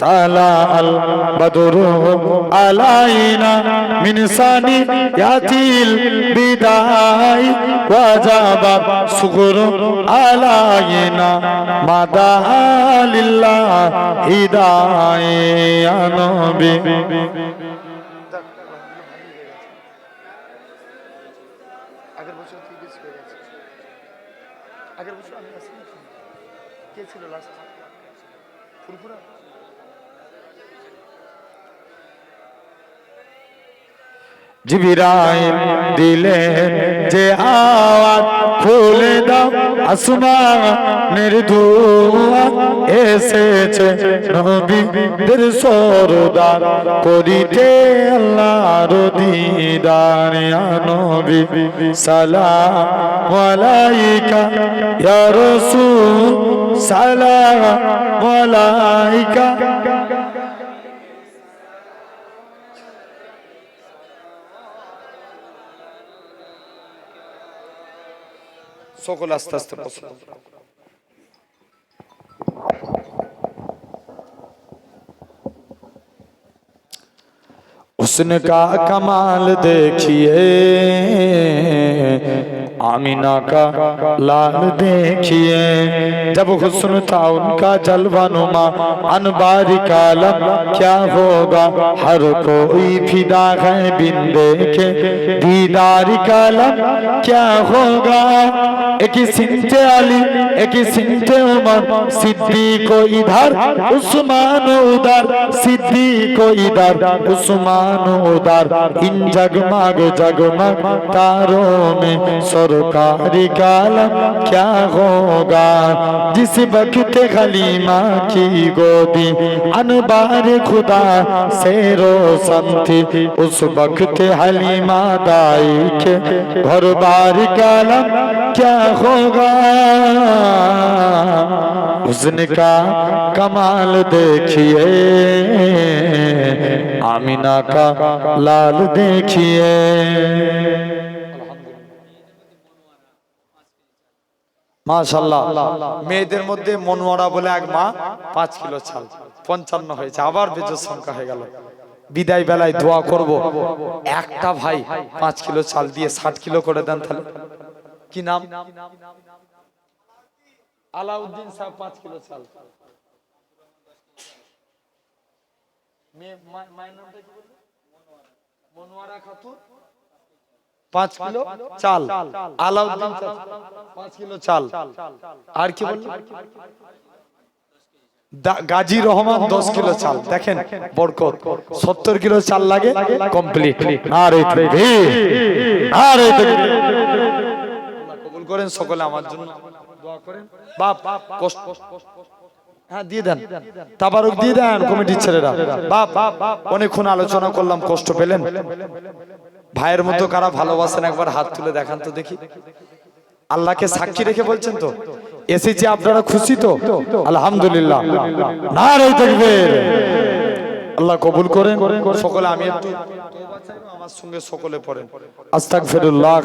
طلع البدر علينا من ثنيات البداية وجب الصغر علينا مدى لله هداية يا نبي আগের বছর থেকে বেশি হয়ে গেছে আগের বছর আমি আসি কে ছিল লাস্ট ফুরফুরা জিবিরাইল দিলে যে আওয়াজ খুলে দাও, আসমানের দুয়া এসেছে নবীদের সরদার করিতে আল্লাহর দিদার নবী সালাম আলাইকা, ইয়া রাসূল সালাম আলাইকা। সকল আস্তে আস্তে পছন্দ हुस्न का कमाल देखिए आमीना का लाल देखिए जब हुस्न था उनका जलवानुमा अनबारी कालम क्या होगा हर कोई फिदा है बिन देखे दीदार कालम क्या होगा एक ही सिंते अली एक ही सिंते उमर सिद्दीक को इधर उस्मान उधर सिद्दीक को इधर उस्मान उधर इन जगमग जगमग तारों में सरकारी कालम क्या होगा? जिस वक्त खलीमा की गोदी, अनबार खुदा से रोशन थी, उस वक्त हलीमा दाई के घर बार कालम क्या होगा? हुस्न का कमाल देखिए, आमिना का लाल देखिए। মাশাল্লাহ মেয়েদের মধ্যে মনোয়ারা বলে এক মা পাঁচ কিলো চাল পঞ্চান্ন হয়েছে, আবার বেজর সংখ্যা হয়ে গেল। বিদায় বেলায় দোয়া করব। একটা ভাই পাঁচ কিলো চাল দিয়ে ষাট কিলো করে দেন তাহলে। কি নাম? আলাউদ্দিন সাহেব, পাঁচ কিলো চাল মেয়ে মায়ের নামটা কি বললে? মনোয়ারা খাতুন। পাঁচ কিলো চাল। আলাউদ্দিন পাঁচ কিলো চাল। আর কি গাজী রহমান দশ কিলো চাল। দেখেন, বরকত। সত্তর কিলো চাল লাগে কমপ্লিট। কবুল করেন সকলে আমার জন্য। কষ্ট। হ্যাঁ দিয়ে দেন। তাবারক দিয়ে দেন কমিটির ছেলেরা। বাপ, অনেকক্ষণ আলোচনা করলাম, কষ্ট পেলেন। ভাইয়ের মতো কারা ভালোবাসেন একবার হাত তুলে দেখান তো দেখি। আল্লাহকে সাক্ষী রেখে বলছেন তো? এসেছি আপনারা খুশি তো? আলহামদুলিল্লাহ। না রে দেখবে আল্লাহ কবুল করেন। সকলে আমি একটু আমার সঙ্গে সকলে পড়েন আস্তাগফিরুল্লাহ